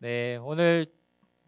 네, 오늘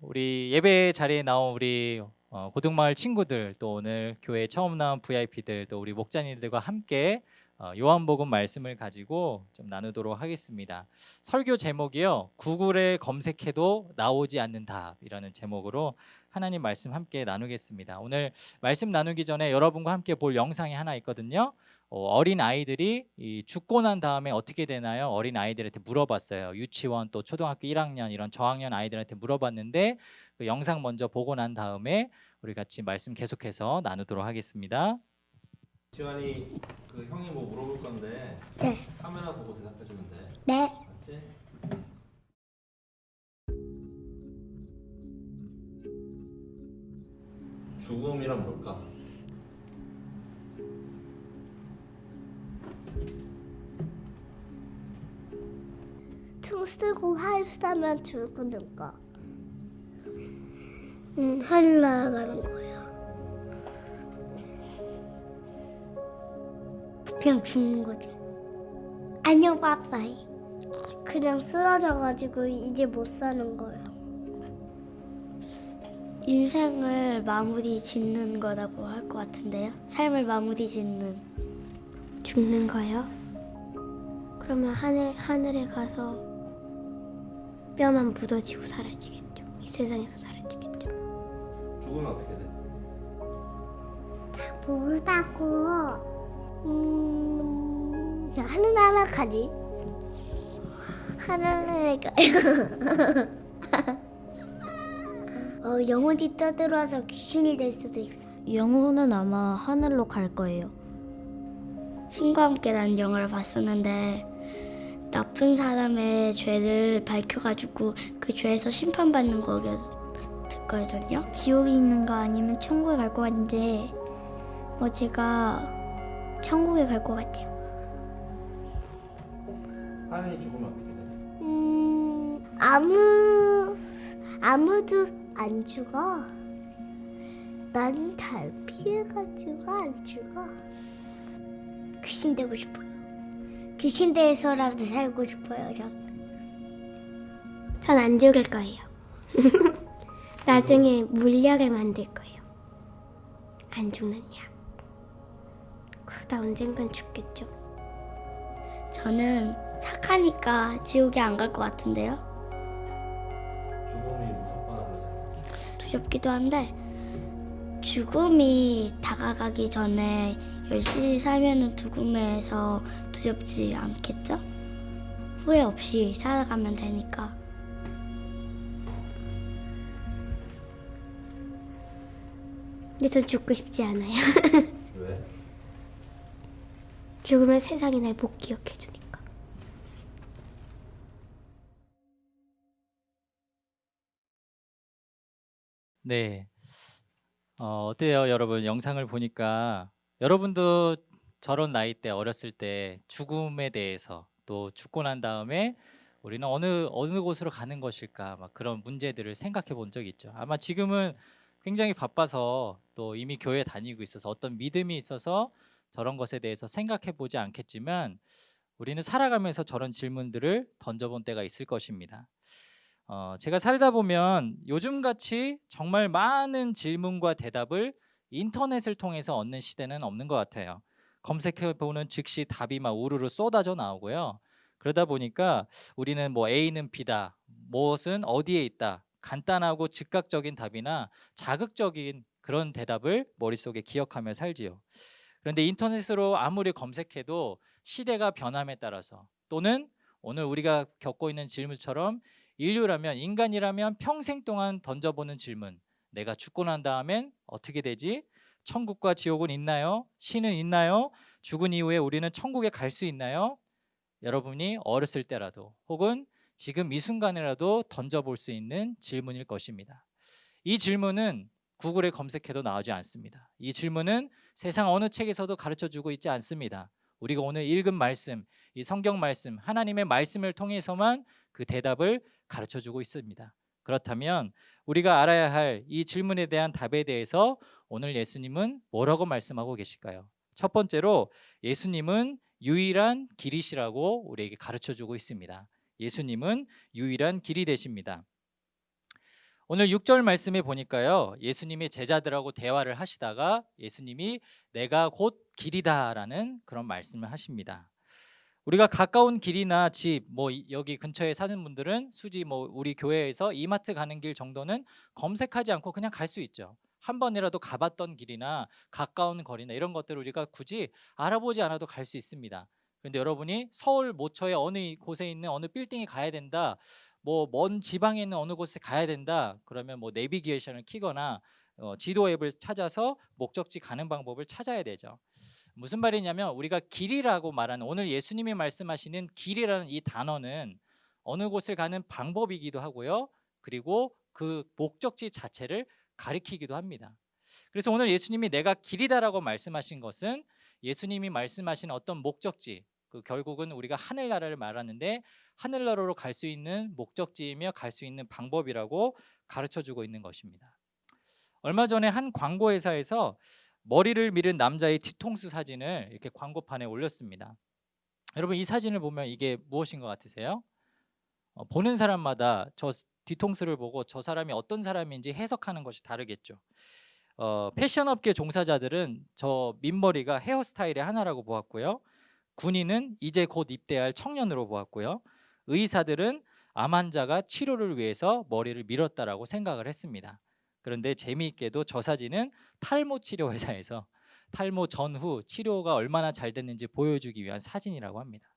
우리 예배 자리에 나온 우리 어, 고등마을 친구들 또 오늘 교회 처음 나온 VIP들 또 우리 목자님들과 함께 어, 요한복음 말씀을 가지고 좀 나누도록 하겠습니다. 설교 제목이요. 구글에 검색해도 나오지 않는 답이라는 제목으로 하나님 말씀 함께 나누겠습니다. 오늘 말씀 나누기 전에 여러분과 함께 볼 영상이 하나 있거든요. 어, 린 아이들이 이 죽고 난 다음에 어떻게 되나요? 어린 아이들한테 물어봤어요. 유치원 또 초등학교 1학년 이런 저학년 아이들한테 물어봤는데 그 영상 먼저 보고 난 다음에 우리 같이 말씀 계속해서 나누도록 하겠습니다. 지환이 그 형이 뭐 물어볼 건데 네. 카메라 보고 대답해 주면 돼. 네. 맞지? 죽음이란 뭘까? 총 쓰고 활 쏘면 죽는 거. 음, 하늘 날아가는 거예요. 그냥 죽는 거죠. 안녕, 빠빠이. 그냥 쓰러져가지고 이제 못 사는 거예요. 인생을 마무리 짓는 거라고 할 것 같은데요. 삶을 마무리 짓는. 죽는 거요? 그러면 하늘, 하늘에 가서 뼈만 묻어지고 사라지겠죠. 이 세상에서 사라지겠죠. 죽으면 어떻게 돼? 모르다고. 음, 하늘 날아가지. 하늘에 가요. 어, 영혼이 떠들어와서 귀신이 될 수도 있어. 영혼은 아마 하늘로 갈 거예요. 신과 함께라는 영화를 봤었는데 나쁜 사람의 죄를 밝혀가지고 그 죄에서 심판받는 거였거든요. 지옥에 있는 거 아니면 천국에 갈 것 같은데 어 제가 천국에 갈 것 같아요. 하연이 죽으면 어떻게 돼? 음 아무 아무도 안 죽어. 난 달 피해가지고 안 죽어. 귀신 되고 싶어요. 귀신 돼서라도 살고 싶어요, 전. 전 안 죽을 거예요. 나중에 물약을 만들 거예요. 안 죽는 약. 그러다 언젠간 죽겠죠. 저는 착하니까 지옥에 안 갈 것 같은데요. 죽음이 무섭거나? 두렵기도 한데 죽음이 다가가기 전에 열심히 살면은 죽음에서 두렵지 않겠죠? 후회 없이 살아가면 되니까. 근데 전 죽고 싶지 않아요. 왜? 죽으면 세상이 날 못 기억해 주니까. 네. 어, 어때요, 여러분? 영상을 보니까 여러분도 저런 나이 때 어렸을 때 죽음에 대해서 또 죽고 난 다음에 우리는 어느 어느 곳으로 가는 것일까 막 그런 문제들을 생각해 본 적이 있죠. 아마 지금은 굉장히 바빠서 또 이미 교회 다니고 있어서 어떤 믿음이 있어서 저런 것에 대해서 생각해 보지 않겠지만 우리는 살아가면서 저런 질문들을 던져본 때가 있을 것입니다. 어, 제가 살다 보면 요즘 같이 정말 많은 질문과 대답을 인터넷을 통해서 얻는 시대는 없는 것 같아요. 검색해 보는 즉시 답이 막 우르르 쏟아져 나오고요. 그러다 보니까 우리는 뭐 A는 B다, 무엇은 어디에 있다, 간단하고 즉각적인 답이나 자극적인 그런 대답을 머릿속에 기억하며 살지요. 그런데 인터넷으로 아무리 검색해도 시대가 변함에 따라서 또는 오늘 우리가 겪고 있는 질문처럼 인류라면 인간이라면 평생 동안 던져보는 질문 내가 죽고 난 다음엔 어떻게 되지? 천국과 지옥은 있나요? 신은 있나요? 죽은 이후에 우리는 천국에 갈 수 있나요? 여러분이 어렸을 때라도 혹은 지금 이 순간이라도 던져볼 수 있는 질문일 것입니다. 이 질문은 구글에 검색해도 나오지 않습니다. 이 질문은 세상 어느 책에서도 가르쳐 주고 있지 않습니다. 우리가 오늘 읽은 말씀, 이 성경 말씀, 하나님의 말씀을 통해서만 그 대답을 가르쳐 주고 있습니다. 그렇다면 우리가 알아야 할 이 질문에 대한 답에 대해서 오늘 예수님은 뭐라고 말씀하고 계실까요? 첫 번째로 예수님은 유일한 길이시라고 우리에게 가르쳐 주고 있습니다. 예수님은 유일한 길이 되십니다. 오늘 6절 말씀에 보니까요. 예수님이 제자들하고 대화를 하시다가 예수님이 내가 곧 길이다라는 그런 말씀을 하십니다. 우리가 가까운 길이나 집, 뭐 이- 여기 근처에 사는 분들은 수지 뭐 우리 교회에서 이마트 가는 길 정도는 검색하지 않고 그냥 갈 수 있죠. 한 번이라도 가봤던 길이나 가까운 거리나 이런 것들을 우리가 굳이 알아보지 않아도 갈 수 있습니다. 그런데 여러분이 서울 모처에 어느 곳에 있는 어느 빌딩에 가야 된다. 뭐 먼 지방에 있는 어느 곳에 가야 된다. 그러면 뭐 내비게이션을 키거나 어, 지도 앱을 찾아서 목적지 가는 방법을 찾아야 되죠. 무슨 말이냐면 우리가 길이라고 말하는 오늘 예수님이 말씀하시는 길이라는 이 단어는 어느 곳을 가는 방법이기도 하고요. 그리고 그 목적지 자체를 가리키기도 합니다. 그래서 오늘 예수님이 내가 길이다라고 말씀하신 것은 예수님이 말씀하신 어떤 목적지 그 결국은 우리가 하늘나라를 말하는데 하늘나라로 갈 수 있는 목적지이며 갈 수 있는 방법이라고 가르쳐 주고 있는 것입니다. 얼마 전에 한 광고 회사에서 머리를 밀은 남자의 뒤통수 사진을 이렇게 광고판에 올렸습니다. 여러분 이 사진을 보면 이게 무엇인 것 같으세요? 어, 보는 사람마다 저 스- 뒤통수를 보고 저 사람이 어떤 사람인지 해석하는 것이 다르겠죠. 어, 패션업계 종사자들은 저 민머리가 헤어스타일의 하나라고 보았고요. 군인은 이제 곧 입대할 청년으로 보았고요. 의사들은 암 환자가 치료를 위해서 머리를 밀었다라고 생각을 했습니다. 그런데 재미있게도 저 사진은 탈모 치료 회사에서 탈모 전후 치료가 얼마나 잘 됐는지 보여주기 위한 사진이라고 합니다.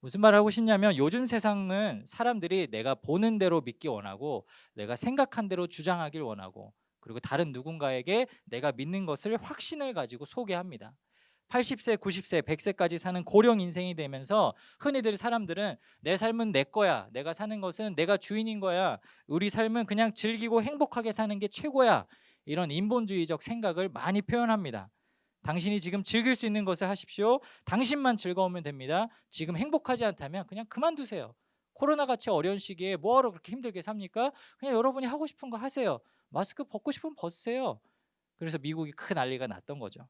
무슨 말을 하고 싶냐면 요즘 세상은 사람들이 내가 보는 대로 믿기 원하고 내가 생각한 대로 주장하길 원하고 그리고 다른 누군가에게 내가 믿는 것을 확신을 가지고 소개합니다. 80세, 90세, 100세까지 사는 고령 인생이 되면서 흔히들 사람들은 내 삶은 내 거야. 내가 사는 것은 내가 주인인 거야. 우리 삶은 그냥 즐기고 행복하게 사는 게 최고야. 이런 인본주의적 생각을 많이 표현합니다. 당신이 지금 즐길 수 있는 것을 하십시오. 당신만 즐거우면 됩니다. 지금 행복하지 않다면 그냥 그만두세요. 코로나 같이 어려운 시기에 뭐하러 그렇게 힘들게 삽니까? 그냥 여러분이 하고 싶은 거 하세요. 마스크 벗고 싶으면 벗으세요. 그래서 미국이 큰 난리가 났던 거죠.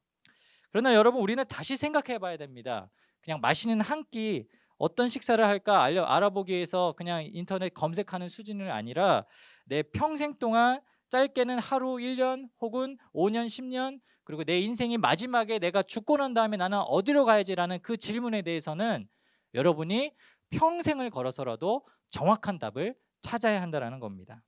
그러나 여러분 우리는 다시 생각해 봐야 됩니다. 그냥 맛있는 한 끼 어떤 식사를 할까 알려 알아보기 위해서 그냥 인터넷 검색하는 수준이 아니라 내 평생 동안 짧게는 하루 1년 혹은 5년 10년 그리고 내 인생이 마지막에 내가 죽고 난 다음에 나는 어디로 가야지라는 그 질문에 대해서는 여러분이 평생을 걸어서라도 정확한 답을 찾아야 한다라는 겁니다.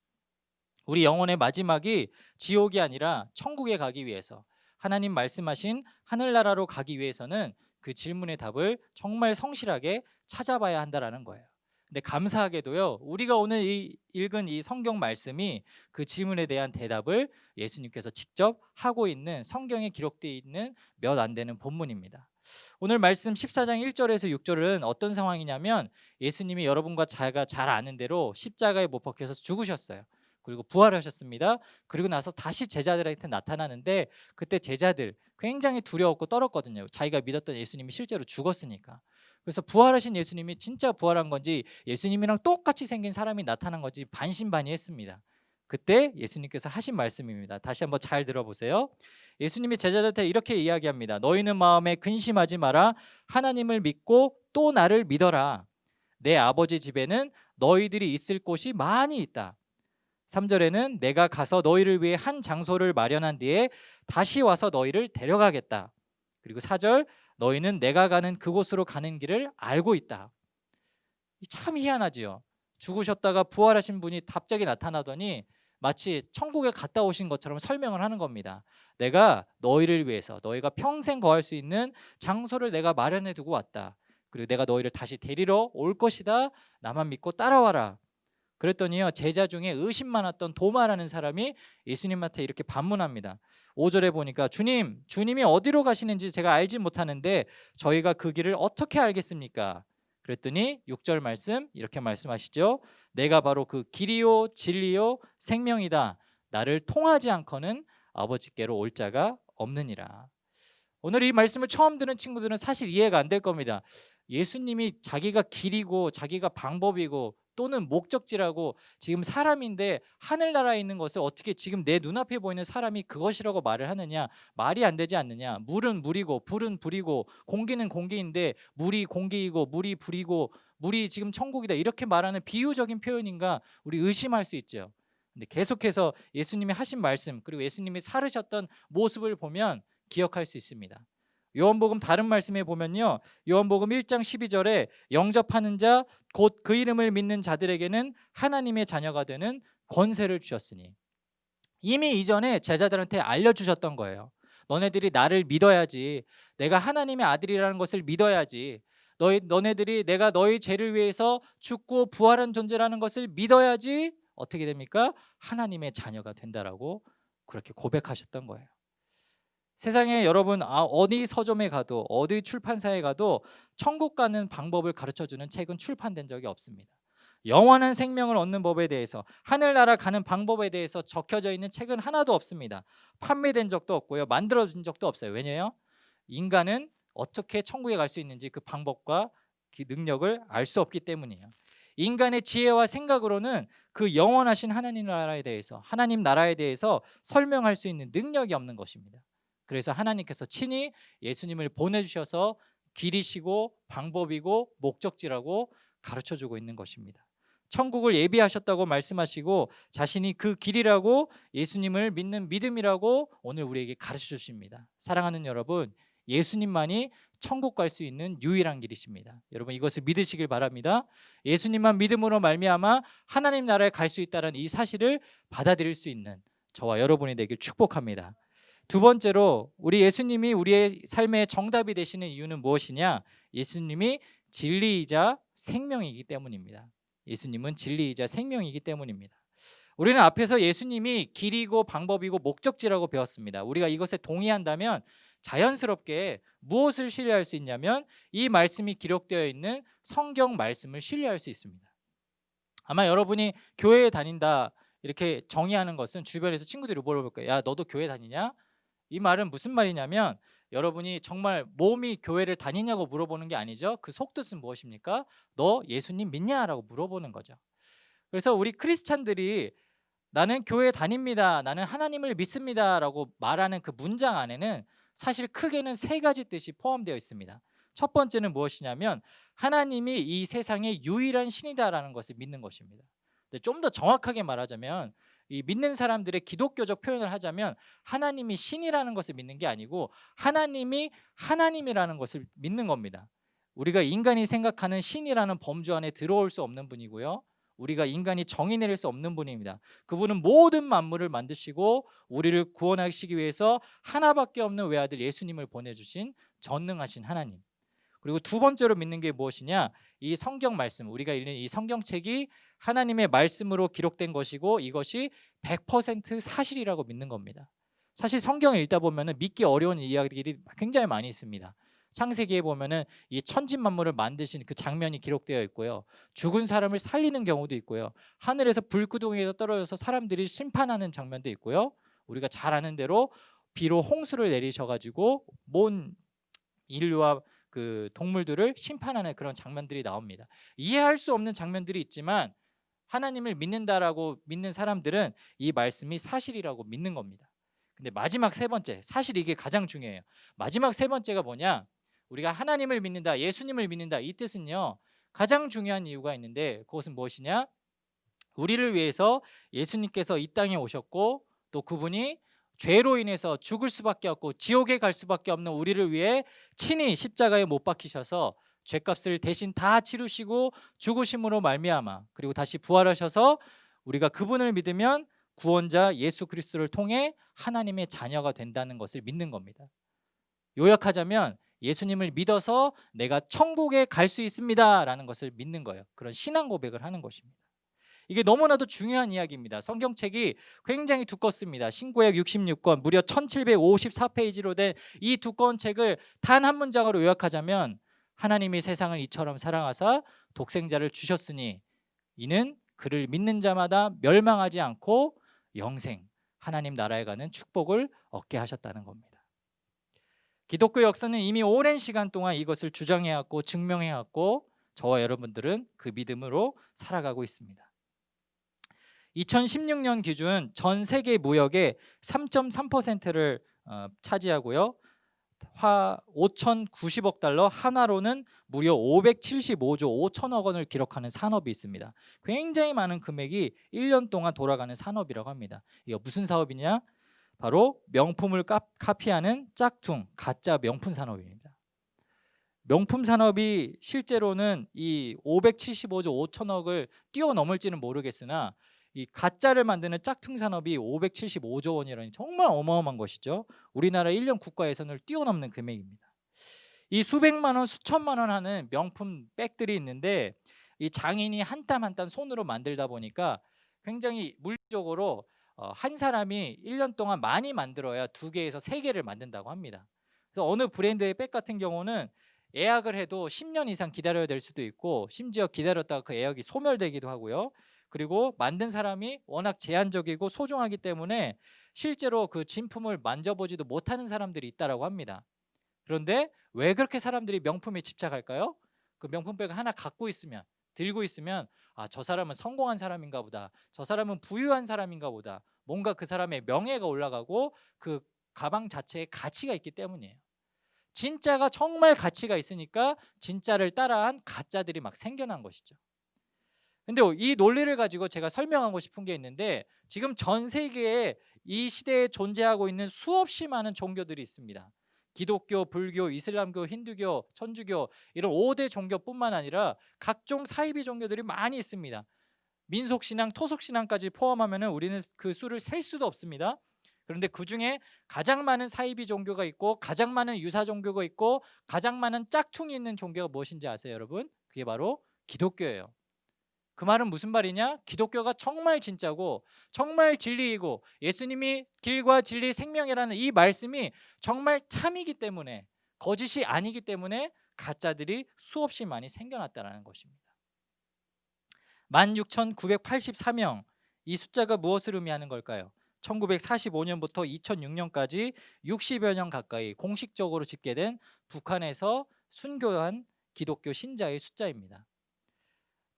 우리 영혼의 마지막이 지옥이 아니라 천국에 가기 위해서 하나님 말씀하신 하늘나라로 가기 위해서는 그 질문의 답을 정말 성실하게 찾아봐야 한다라는 거예요. 근데 감사하게도요. 우리가 오늘 이 읽은 이 성경 말씀이 그 질문에 대한 대답을 예수님께서 직접 하고 있는 성경에 기록되어 있는 몇 안 되는 본문입니다. 오늘 말씀 14장 1절에서 6절은 어떤 상황이냐면 예수님이 여러분과 제가 잘 아는 대로 십자가에 못 박혀서 죽으셨어요. 그리고 부활하셨습니다. 그리고 나서 다시 제자들한테 나타나는데 그때 제자들 굉장히 두려웠고 떨었거든요. 자기가 믿었던 예수님이 실제로 죽었으니까. 그래서 부활하신 예수님이 진짜 부활한 건지 예수님이랑 똑같이 생긴 사람이 나타난 건지 반신반의했습니다. 그때 예수님께서 하신 말씀입니다. 다시 한번 잘 들어보세요. 예수님이 제자들한테 이렇게 이야기합니다. 너희는 마음에 근심하지 마라. 하나님을 믿고 또 나를 믿어라. 내 아버지 집에는 너희들이 있을 곳이 많이 있다. 3절에는 내가 가서 너희를 위해 한 장소를 마련한 뒤에 다시 와서 너희를 데려가겠다. 그리고 4절 너희는 내가 가는 그곳으로 가는 길을 알고 있다. 이참 희한하지요. 죽으셨다가 부활하신 분이 갑자기 나타나더니 마치 천국에 갔다 오신 것처럼 설명을 하는 겁니다. 내가 너희를 위해서 너희가 평생 거할 수 있는 장소를 내가 마련해 두고 왔다. 그리고 내가 너희를 다시 데리러 올 것이다. 나만 믿고 따라와라. 그랬더니요 제자 중에 의심 많았던 도마라는 사람이 예수님한테 이렇게 반문합니다. 5절에 보니까 주님, 주님이 어디로 가시는지 제가 알지 못하는데 저희가 그 길을 어떻게 알겠습니까? 그랬더니 6절 말씀 이렇게 말씀하시죠. 내가 바로 그 길이요 진리요 생명이다. 나를 통하지 않고는 아버지께로 올 자가 없느니라. 오늘 이 말씀을 처음 듣는 친구들은 사실 이해가 안 될 겁니다. 예수님이 자기가 길이고 자기가 방법이고 또는 목적지라고 지금 사람인데 하늘나라에 있는 것을 어떻게 지금 내 눈앞에 보이는 사람이 그것이라고 말을 하느냐? 말이 안 되지 않느냐? 물은 물이고 불은 불이고 공기는 공기인데 물이 공기이고 물이 불이고 물이 지금 천국이다. 이렇게 말하는 비유적인 표현인가 우리 의심할 수 있죠. 근데 계속해서 예수님이 하신 말씀 그리고 예수님이 살으셨던 모습을 보면 기억할 수 있습니다. 요한복음 다른 말씀에 보면요. 요한복음 1장 12절에 영접하는 자 곧 그 이름을 믿는 자들에게는 하나님의 자녀가 되는 권세를 주셨으니 이미 이전에 제자들한테 알려 주셨던 거예요. 너네들이 나를 믿어야지. 내가 하나님의 아들이라는 것을 믿어야지. 너희 너네들이 내가 너희 죄를 위해서 죽고 부활한 존재라는 것을 믿어야지 어떻게 됩니까? 하나님의 자녀가 된다라고 그렇게 고백하셨던 거예요. 세상에 여러분 아, 어디 서점에 가도 어디 출판사에 가도 천국 가는 방법을 가르쳐 주는 책은 출판된 적이 없습니다. 영원한 생명을 얻는 법에 대해서 하늘나라 가는 방법에 대해서 적혀져 있는 책은 하나도 없습니다. 판매된 적도 없고요. 만들어진 적도 없어요. 왜냐요? 인간은 어떻게 천국에 갈 수 있는지 그 방법과 그 능력을 알 수 없기 때문이에요. 인간의 지혜와 생각으로는 그 영원하신 하나님 나라에 대해서 하나님 나라에 대해서 설명할 수 있는 능력이 없는 것입니다. 그래서 하나님께서 친히 예수님을 보내주셔서 길이시고 방법이고 목적지라고 가르쳐 주고 있는 것입니다. 천국을 예비하셨다고 말씀하시고 자신이 그 길이라고 예수님을 믿는 믿음이라고 오늘 우리에게 가르쳐 주십니다. 사랑하는 여러분, 예수님만이 천국 갈 수 있는 유일한 길이십니다. 여러분 이것을 믿으시길 바랍니다. 예수님만 믿음으로 말미암아 하나님 나라에 갈 수 있다는 이 사실을 받아들일 수 있는 저와 여러분이 되길 축복합니다. 두 번째로 우리 예수님이 우리의 삶의 정답이 되시는 이유는 무엇이냐? 예수님이 진리이자 생명이기 때문입니다. 예수님은 진리이자 생명이기 때문입니다. 우리는 앞에서 예수님이 길이고 방법이고 목적지라고 배웠습니다. 우리가 이것에 동의한다면 자연스럽게 무엇을 신뢰할 수 있냐면 이 말씀이 기록되어 있는 성경 말씀을 신뢰할 수 있습니다. 아마 여러분이 교회에 다닌다 이렇게 정의하는 것은 주변에서 친구들이 물어볼 거예요. 야, 너도 교회 다니냐? 이 말은 무슨 말이냐면 여러분이 정말 몸이 교회를 다니냐고 물어보는 게 아니죠. 그 속뜻은 무엇입니까? 너 예수님 믿냐라고 물어보는 거죠. 그래서 우리 크리스찬들이 나는 교회 다닙니다. 나는 하나님을 믿습니다라고 말하는 그 문장 안에는 사실 크게는 세 가지 뜻이 포함되어 있습니다. 첫 번째는 무엇이냐면 하나님이 이 세상의 유일한 신이다라는 것을 믿는 것입니다. 좀 더 정확하게 말하자면 이 믿는 사람들의 기독교적 표현을 하자면 하나님이 신이라는 것을 믿는 게 아니고 하나님이 하나님이라는 것을 믿는 겁니다. 우리가 인간이 생각하는 신이라는 범주 안에 들어올 수 없는 분이고요. 우리가 인간이 정의 내릴 수 없는 분입니다. 그분은 모든 만물을 만드시고 우리를 구원하시기 위해서 하나밖에 없는 외아들 예수님을 보내주신 전능하신 하나님. 그리고 두 번째로 믿는 게 무엇이냐? 이 성경 말씀, 우리가 읽는 이 성경책이 하나님의 말씀으로 기록된 것이고 이것이 100% 사실이라고 믿는 겁니다. 사실 성경을 읽다 보면은 믿기 어려운 이야기들이 굉장히 많이 있습니다. 창세기에 보면은 이 천진 만물을 만드신 그 장면이 기록되어 있고요. 죽은 사람을 살리는 경우도 있고요. 하늘에서 불구덩이에서 떨어져서 사람들이 심판하는 장면도 있고요. 우리가 잘 아는 대로 비로 홍수를 내리셔 가지고 온 인류와 그 동물들을 심판하는 그런 장면들이 나옵니다. 이해할 수 없는 장면들이 있지만 하나님을 믿는다라고 믿는 사람들은 이 말씀이 사실이라고 믿는 겁니다. 근데 마지막 세 번째, 사실 이게 가장 중요해요. 마지막 세 번째가 뭐냐? 우리가 하나님을 믿는다, 예수님을 믿는다 이 뜻은요. 가장 중요한 이유가 있는데 그것은 무엇이냐? 우리를 위해서 예수님께서 이 땅에 오셨고 또 그분이 죄로 인해서 죽을 수밖에 없고 지옥에 갈 수밖에 없는 우리를 위해 친히 십자가에 못 박히셔서 죄값을 대신 다 치르시고 죽으심으로 말미암아 그리고 다시 부활하셔서 우리가 그분을 믿으면 구원자 예수 그리스도를 통해 하나님의 자녀가 된다는 것을 믿는 겁니다. 요약하자면 예수님을 믿어서 내가 천국에 갈 수 있습니다라는 것을 믿는 거예요. 그런 신앙 고백을 하는 것입니다. 이게 너무나도 중요한 이야기입니다. 성경책이 굉장히 두껍습니다. 신구약 66권 무려 1754페이지로 된 이 두꺼운 책을 단 한 문장으로 요약하자면 하나님이 세상을 이처럼 사랑하사 독생자를 주셨으니 이는 그를 믿는 자마다 멸망하지 않고 영생 하나님 나라에 가는 축복을 얻게 하셨다는 겁니다. 기독교 역사는 이미 오랜 시간 동안 이것을 주장해 왔고 증명해 왔고 저와 여러분들은 그 믿음으로 살아가고 있습니다. 2016년 기준 전 세계 무역의 3.3%를 어, 차지하고요. 화 5,090억 달러, 한화로는 무려 575조 5천억 원을 기록하는 산업이 있습니다. 굉장히 많은 금액이 1년 동안 돌아가는 산업이라고 합니다. 이거 무슨 사업이냐? 바로 명품을 카- 카피하는 짝퉁 가짜 명품 산업입니다. 명품 산업이 실제로는 이 575조 5천억을 뛰어넘을지는 모르겠으나 이 가짜를 만드는 짝퉁 산업이 575조 원이라니 정말 어마어마한 것이죠. 우리나라 1년 국가 예산을 뛰어넘는 금액입니다. 이 수백만 원, 수천만 원 하는 명품 백들이 있는데 이 장인이 한 땀 한 땀 손으로 만들다 보니까 굉장히 물리적으로 어, 한 사람이 1년 동안 많이 만들어야 두 개에서 세 개를 만든다고 합니다. 그래서 어느 브랜드의 백 같은 경우는 예약을 해도 10년 이상 기다려야 될 수도 있고 심지어 기다렸다가 그 예약이 소멸되기도 하고요. 그리고 만든 사람이 워낙 제한적이고 소중하기 때문에 실제로 그 진품을 만져보지도 못하는 사람들이 있다라고 합니다. 그런데 왜 그렇게 사람들이 명품에 집착할까요? 그 명품백을 하나 갖고 있으면 들고 있으면 아 저 사람은 성공한 사람인가 보다. 저 사람은 부유한 사람인가 보다. 뭔가 그 사람의 명예가 올라가고 그 가방 자체에 가치가 있기 때문이에요. 진짜가 정말 가치가 있으니까 진짜를 따라한 가짜들이 막 생겨난 것이죠. 근데 이 논리를 가지고 제가 설명하고 싶은 게 있는데 지금 전 세계에 이 시대에 존재하고 있는 수없이 많은 종교들이 있습니다. 기독교, 불교, 이슬람교, 힌두교, 천주교 이런 5대 종교뿐만 아니라 각종 사이비 종교들이 많이 있습니다. 민속 신앙, 토속 신앙까지 포함하면 우리는 그 수를 셀 수도 없습니다. 그런데 그 중에 가장 많은 사이비 종교가 있고 가장 많은 유사 종교가 있고 가장 많은 짝퉁이 있는 종교가 무엇인지 아세요, 여러분? 그게 바로 기독교예요. 그 말은 무슨 말이냐? 기독교가 정말 진짜고 정말 진리이고 예수님이 길과 진리 생명이라는 이 말씀이 정말 참이기 때문에 거짓이 아니기 때문에 가짜들이 수없이 많이 생겨났다라는 것입니다. 16,984명 이 숫자가 무엇을 의미하는 걸까요? 1945년부터 2006년까지 60여 년 가까이 공식적으로 집계된 북한에서 순교한 기독교 신자의 숫자입니다.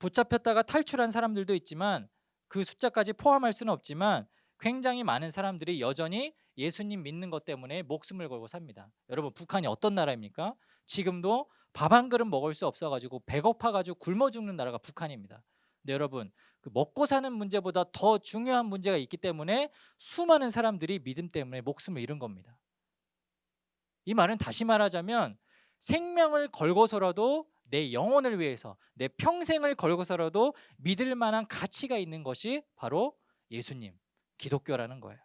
붙잡혔다가 탈출한 사람들도 있지만 그 숫자까지 포함할 수는 없지만 굉장히 많은 사람들이 여전히 예수님 믿는 것 때문에 목숨을 걸고 삽니다. 여러분 북한이 어떤 나라입니까? 지금도 밥 한 그릇 먹을 수 없어가지고 배고파가지고 굶어 죽는 나라가 북한입니다. 근데 여러분 그 먹고 사는 문제보다 더 중요한 문제가 있기 때문에 수많은 사람들이 믿음 때문에 목숨을 잃은 겁니다. 이 말은 다시 말하자면 생명을 걸고서라도 내 영혼을 위해서 내 평생을 걸고서라도 믿을 만한 가치가 있는 것이 바로 예수님, 기독교라는 거예요.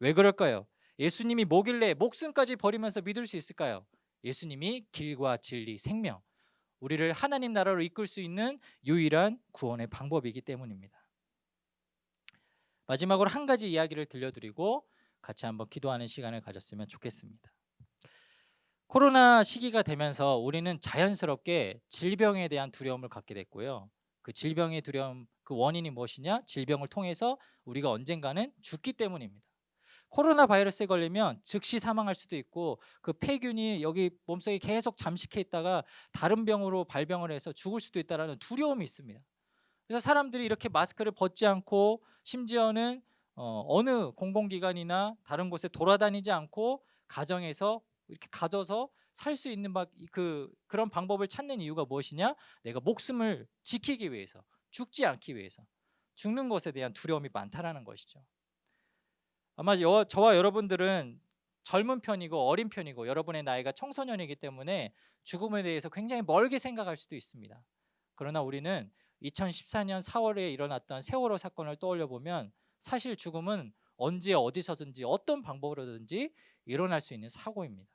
왜 그럴까요? 예수님이 뭐길래 목숨까지 버리면서 믿을 수 있을까요? 예수님이 길과 진리, 생명, 우리를 하나님 나라로 이끌 수 있는 유일한 구원의 방법이기 때문입니다. 마지막으로 한 가지 이야기를 들려드리고 같이 한번 기도하는 시간을 가졌으면 좋겠습니다. 코로나 시기가 되면서 우리는 자연스럽게 질병에 대한 두려움을 갖게 됐고요. 그 질병의 두려움, 그 원인이 무엇이냐? 질병을 통해서 우리가 언젠가는 죽기 때문입니다. 코로나 바이러스에 걸리면 즉시 사망할 수도 있고 그 폐균이 여기 몸속에 계속 잠식해 있다가 다른 병으로 발병을 해서 죽을 수도 있다라는 두려움이 있습니다. 그래서 사람들이 이렇게 마스크를 벗지 않고 심지어는 어, 어느 공공기관이나 다른 곳에 돌아다니지 않고 가정에서 이렇게 가둬서 살 수 있는 막 그 그런 방법을 찾는 이유가 무엇이냐? 내가 목숨을 지키기 위해서, 죽지 않기 위해서, 죽는 것에 대한 두려움이 많다라는 것이죠. 아마 여, 저와 여러분들은 젊은 편이고 어린 편이고 여러분의 나이가 청소년이기 때문에 죽음에 대해서 굉장히 멀게 생각할 수도 있습니다. 그러나 우리는 2014년 4월에 일어났던 세월호 사건을 떠올려 보면 사실 죽음은 언제 어디서든지 어떤 방법으로든지 일어날 수 있는 사고입니다.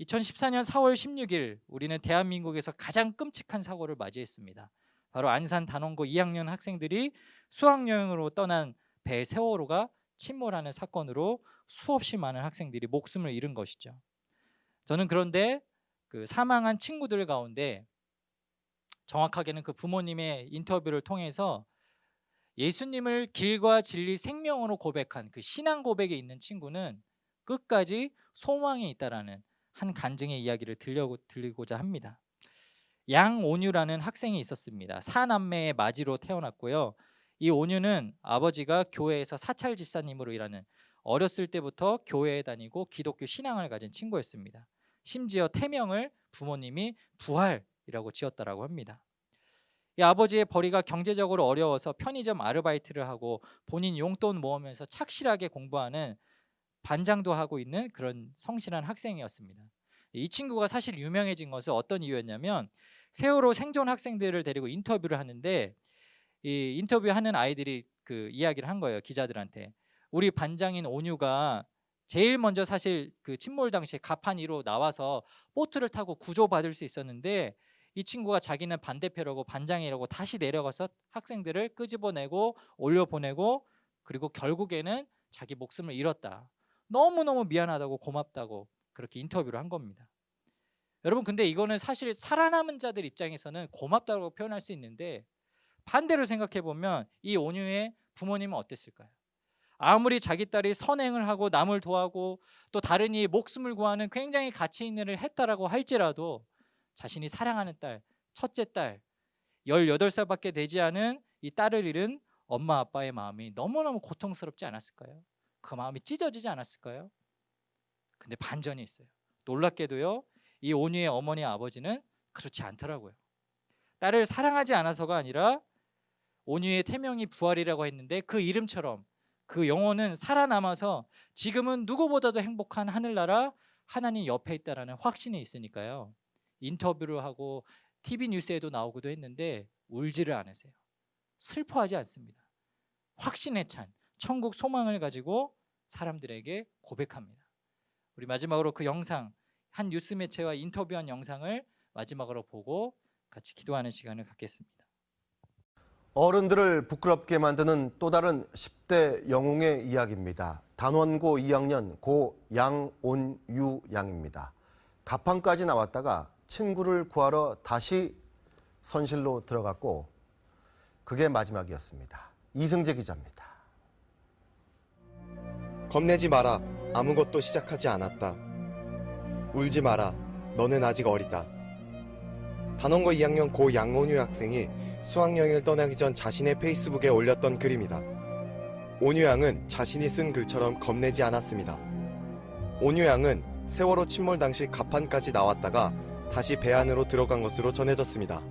2014년 4월 16일 우리는 대한민국에서 가장 끔찍한 사고를 맞이했습니다. 바로 안산 단원고 2학년 학생들이 수학여행으로 떠난 배 세월호가 침몰하는 사건으로 수없이 많은 학생들이 목숨을 잃은 것이죠. 저는 그런데 그 사망한 친구들 가운데 정확하게는 그 부모님의 인터뷰를 통해서 예수님을 길과 진리 생명으로 고백한 그 신앙 고백에 있는 친구는 끝까지 소망이 있다라는 한 간증의 이야기를 들려고 들리고자 합니다. 양온유라는 학생이 있었습니다. 사남매의 마지로 태어났고요. 이 온유는 아버지가 교회에서 사찰 집사님으로 일하는 어렸을 때부터 교회에 다니고 기독교 신앙을 가진 친구였습니다. 심지어 태명을 부모님이 부활이라고 지었다라고 합니다. 이 아버지의 벌이가 경제적으로 어려워서 편의점 아르바이트를 하고 본인 용돈 모으면서 착실하게 공부하는 반장도 하고 있는 그런 성실한 학생이었습니다. 이 친구가 사실 유명해진 것은 어떤 이유였냐면 세월호 생존 학생들을 데리고 인터뷰를 하는데 이 인터뷰하는 아이들이 그 이야기를 한 거예요 기자들한테 우리 반장인 온유가 제일 먼저 사실 그 침몰 당시에 가판 위로 나와서 보트를 타고 구조받을 수 있었는데 이 친구가 자기는 반대표라고 반장이라고 다시 내려가서 학생들을 끄집어내고 올려보내고 그리고 결국에는 자기 목숨을 잃었다. 너무너무 미안하다고 고맙다고 그렇게 인터뷰를 한 겁니다. 여러분 근데 이거는 사실 살아남은 자들 입장에서는 고맙다고 표현할 수 있는데 반대로 생각해 보면 이 온유의 부모님은 어땠을까요? 아무리 자기 딸이 선행을 하고 남을 도하고 또 다른 이 목숨을 구하는 굉장히 가치 있는 일을 했다라고 할지라도 자신이 사랑하는 딸, 첫째 딸, 18살밖에 되지 않은 이 딸을 잃은 엄마 아빠의 마음이 너무너무 고통스럽지 않았을까요? 그 마음이 찢어지지 않았을까요? 근데 반전이 있어요. 놀랍게도요. 이 온유의 어머니 아버지는 그렇지 않더라고요. 딸을 사랑하지 않아서가 아니라 온유의 태명이 부활이라고 했는데 그 이름처럼 그 영혼은 살아남아서 지금은 누구보다도 행복한 하늘나라 하나님 옆에 있다라는 확신이 있으니까요. 인터뷰를 하고 TV 뉴스에도 나오기도 했는데 울지를 않으세요. 슬퍼하지 않습니다. 확신에 찬 천국 소망을 가지고 사람들에게 고백합니다. 우리 마지막으로 그 영상 한 뉴스 매체와 인터뷰한 영상을 마지막으로 보고 같이 기도하는 시간을 갖겠습니다. 어른들을 부끄럽게 만드는 또 다른 10대 영웅의 이야기입니다. 단원고 2학년 고 양온유 양입니다. 가판까지 나왔다가 친구를 구하러 다시 선실로 들어갔고 그게 마지막이었습니다. 이승재 기자입니다. 겁내지 마라. 아무것도 시작하지 않았다. 울지 마라. 너는 아직 어리다. 단원고 2학년 고 양온유 학생이 수학여행을 떠나기 전 자신의 페이스북에 올렸던 글입니다. 온유 양은 자신이 쓴 글처럼 겁내지 않았습니다. 온유 양은 세월호 침몰 당시 가판까지 나왔다가 다시 배 안으로 들어간 것으로 전해졌습니다.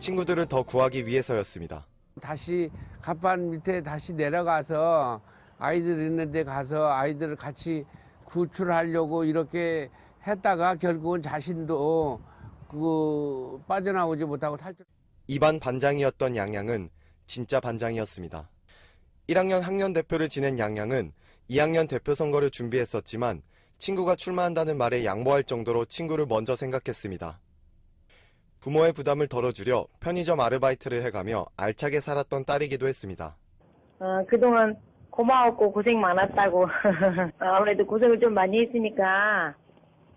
친구들을 더 구하기 위해서였습니다. 다시 갑판 밑에 다시 내려가서 아이들 있는데 가서 아이들을 같이 구출하려고 이렇게 했다가 결국은 자신도 그 빠져나오지 못하고 탈출. 이반 반장이었던 양양은 진짜 반장이었습니다. 1학년 학년 대표를 지낸 양양은 2학년 대표 선거를 준비했었지만 친구가 출마한다는 말에 양보할 정도로 친구를 먼저 생각했습니다. 부모의 부담을 덜어주려 편의점 아르바이트를 해가며 알차게 살았던 딸이기도 했습니다. 어, 그동안 고마웠고 고생 많았다고. 아무래도 고생을 좀 많이 했으니까,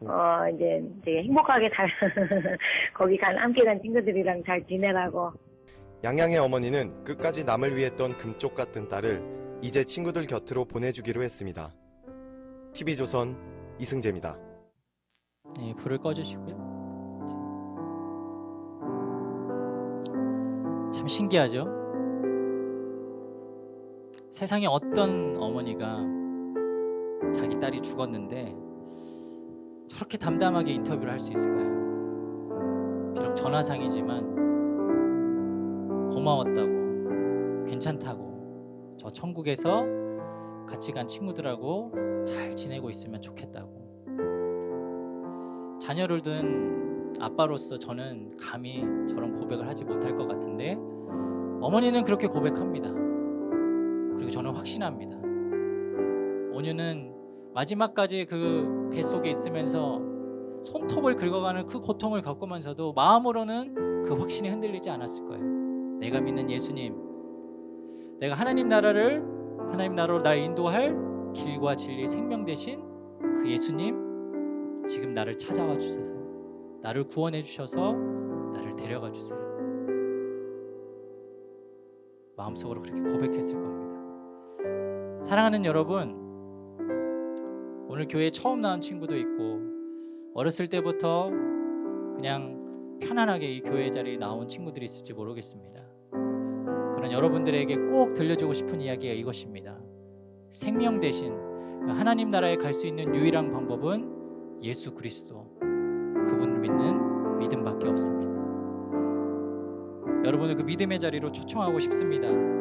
어, 이제 되게 행복하게 잘, 거기 간, 함께 간 친구들이랑 잘 지내라고. 양양의 어머니는 끝까지 남을 위했던 금쪽 같은 딸을 이제 친구들 곁으로 보내주기로 했습니다. TV조선 이승재입니다. 네, 불을 꺼주시고요. 참 신기하죠. 세상에 어떤 어머니가 자기 딸이 죽었는데 저렇게 담담하게 인터뷰를 할 수 있을까요? 비록 전화상이지만 고마웠다고, 괜찮다고, 저 천국에서 같이 간 친구들하고 잘 지내고 있으면 좋겠다고. 자녀를 둔 아빠로서 저는 감히 저런 고백을 하지 못할 것 같은데 어머니는 그렇게 고백합니다. 그리고 저는 확신합니다. 온유는 마지막까지 그 뱃속에 있으면서 손톱을 긁어가는 그 고통을 겪으면서도 마음으로는 그 확신이 흔들리지 않았을 거예요. 내가 믿는 예수님, 내가 하나님 나라를 하나님 나라로 날 인도할 길과 진리 생명 대신 그 예수님 지금 나를 찾아와 주셔서 나를 구원해 주셔서 나를 데려가 주세요. 마음속으로 그렇게 고백했을 겁니다. 사랑하는 여러분, 오늘 교회 처음 나온 친구도 있고 어렸을 때부터 그냥 편안하게 이 교회 자리에 나온 친구들이 있을지 모르겠습니다. 그런 여러분들에게 꼭 들려주고 싶은 이야기가 이것입니다. 생명 대신 그 하나님 나라에 갈 수 있는 유일한 방법은 예수 그리스도 그분을 믿는 믿음밖에 없습니다. 여러분을 그 믿음의 자리로 초청하고 싶습니다.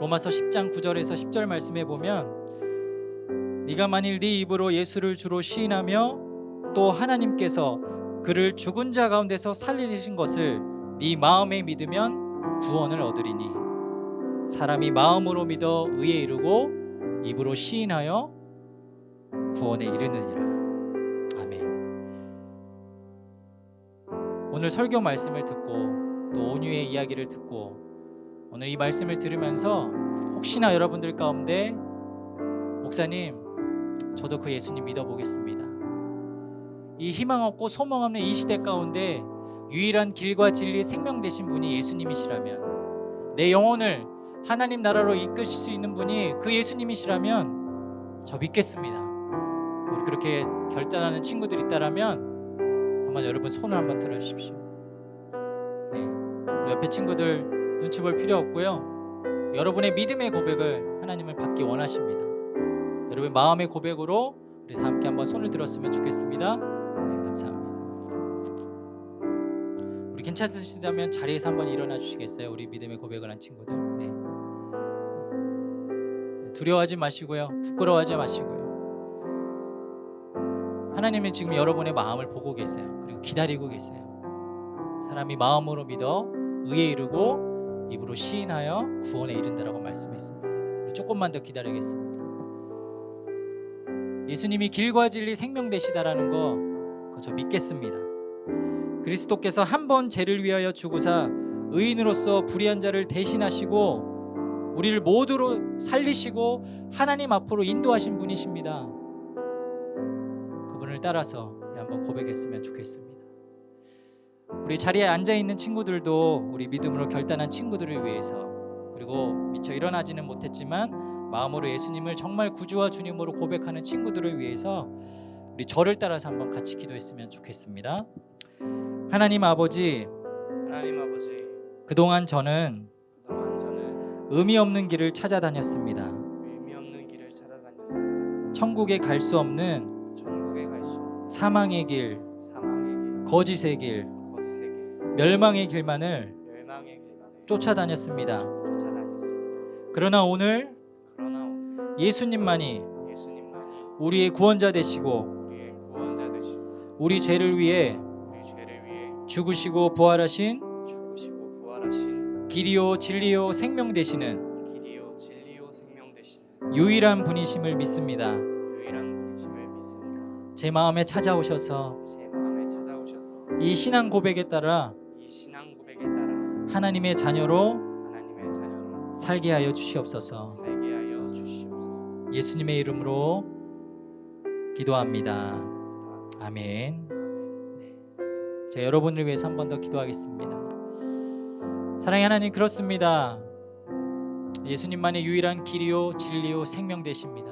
로마서 10장 9절에서 10절 말씀에 보면 네가 만일 네 입으로 예수를 주로 시인하며 또 하나님께서 그를 죽은 자 가운데서 살리신 것을 네 마음에 믿으면 구원을 얻으리니 사람이 마음으로 믿어 의에 이르고 입으로 시인하여 구원에 이르느니라. 아멘. 오늘 설교 말씀을 듣고 또 온유의 이야기를 듣고 오늘 이 말씀을 들으면서 혹시나 여러분들 가운데 목사님 저도 그 예수님 믿어보겠습니다. 이 희망 없고 소망 없는 이 시대 가운데 유일한 길과 진리 생명 되신 분이 예수님이시라면 내 영혼을 하나님 나라로 이끄실 수 있는 분이 그 예수님이시라면 저 믿겠습니다. 우리 그렇게 결단하는 친구들 있다라면 한번 여러분 손을 한번 들어 주십시오. 네. 옆에 친구들 눈치 볼 필요 없고요. 여러분의 믿음의 고백을 하나님을 받기 원하십니다. 여러분 마음의 고백으로 우리 다 함께 한번 손을 들었으면 좋겠습니다. 네, 감사합니다. 우리 괜찮으시다면 자리에서 한번 일어나 주시겠어요? 우리 믿음의 고백을 한 친구들. 네. 두려워하지 마시고요. 부끄러워하지 마시고요. 하나님은 지금 여러분의 마음을 보고 계세요. 그리고 기다리고 계세요. 사람이 마음으로 믿어 의에 이르고 입으로 시인하여 구원에 이른다라고 말씀했습니다. 조금만 더 기다리겠습니다. 예수님이 길과 진리 생명 되시다라는 거 저 믿겠습니다. 그리스도께서 한 번 죄를 위하여 죽으사 의인으로서 불의한 자를 대신하시고 우리를 모두로 살리시고 하나님 앞으로 인도하신 분이십니다. 그분을 따라서 한번 고백했으면 좋겠습니다. 우리 자리에 앉아 있는 친구들도 우리 믿음으로 결단한 친구들을 위해서 그리고 미처 일어나지는 못했지만 마음으로 예수님을 정말 구주와 주님으로 고백하는 친구들을 위해서 우리 저를 따라서 한번 같이 기도했으면 좋겠습니다. 하나님 아버지, 하나님 아버지 그동안 저는 그동안 저는 의미 없는 길을 찾아다녔습니다. 의미 없는 길을 찾아다녔습니다. 천국에 갈 수 없는 천국에 갈 수 사망의 길, 사망의 길, 거짓의 길, 멸망의 길만을 멸망의 길만을 쫓아다녔습니다. 쫓아다녔습니다. 그러나 오늘 그러나 오늘 예수님만이 예수님만이 우리의 구원자 되시고 우리의 구원자 되시고 우리 죄를 위해 우리 죄를 위해 죽으시고 부활하신 죽으시고 부활하신 길이요 진리요 생명 되시는 길이요 진리요 생명 되시는 유일한 분이심을 믿습니다. 유일한 분이심을 믿습니다. 제 마음에 찾아오셔서 제 마음에 찾아오셔서 이 신앙 고백에 따라 이 신앙 고백에 따라 하나님의 자녀로 하나님의 자녀로 살게 하여 주시옵소서. 살게 하여 주시옵소서. 예수님의 이름으로 기도합니다. 아멘. 네. 자, 여러분을 위해서 한 번 더 기도하겠습니다. 사랑의 하나님 그렇습니다. 예수님만의 유일한 길이요 진리요 생명 되십니다.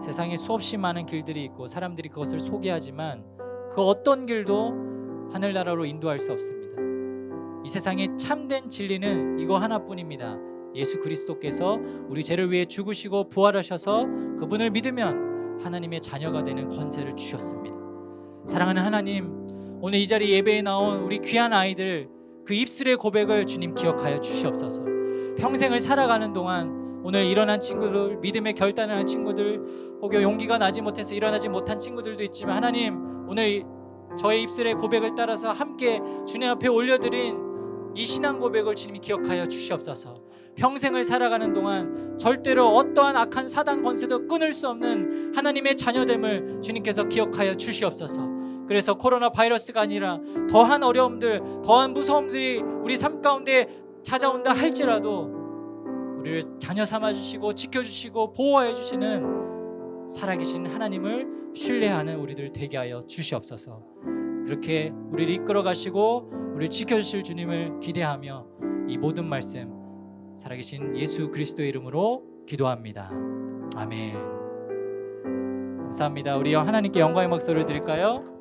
세상에 수없이 많은 길들이 있고 사람들이 그것을 소개하지만 그 어떤 길도 하늘나라로 인도할 수 없습니다. 이 세상에 참된 진리는 이거 하나뿐입니다. 예수 그리스도께서 우리 죄를 위해 죽으시고 부활하셔서 그분을 믿으면 하나님의 자녀가 되는 권세를 주셨습니다. 사랑하는 하나님, 오늘 이 자리 예배에 나온 우리 귀한 아이들 그 입술의 고백을 주님 기억하여 주시옵소서. 평생을 살아가는 동안 오늘 일어난 친구들, 믿음의 결단을 한 친구들, 혹여 용기가 나지 못해서 일어나지 못한 친구들도 있지만 하나님, 오늘 저의 입술의 고백을 따라서 함께 주님 앞에 올려드린 이 신앙 고백을 주님이 기억하여 주시옵소서. 평생을 살아가는 동안 절대로 어떠한 악한 사단 권세도 끊을 수 없는 하나님의 자녀됨을 주님께서 기억하여 주시옵소서. 그래서 코로나 바이러스가 아니라 더한 어려움들, 더한 무서움들이 우리 삶 가운데 찾아온다 할지라도 우리를 자녀 삼아 주시고 지켜 주시고 보호해 주시는 살아계신 하나님을 신뢰하는 우리들 되게 하여 주시옵소서. 그렇게 우리를 이끌어 가시고 우리를 지켜 주실 주님을 기대하며 이 모든 말씀 살아계신 예수 그리스도의 이름으로 기도합니다. 아멘. 감사합니다. 우리 하나님께 영광의 목소리를 드릴까요?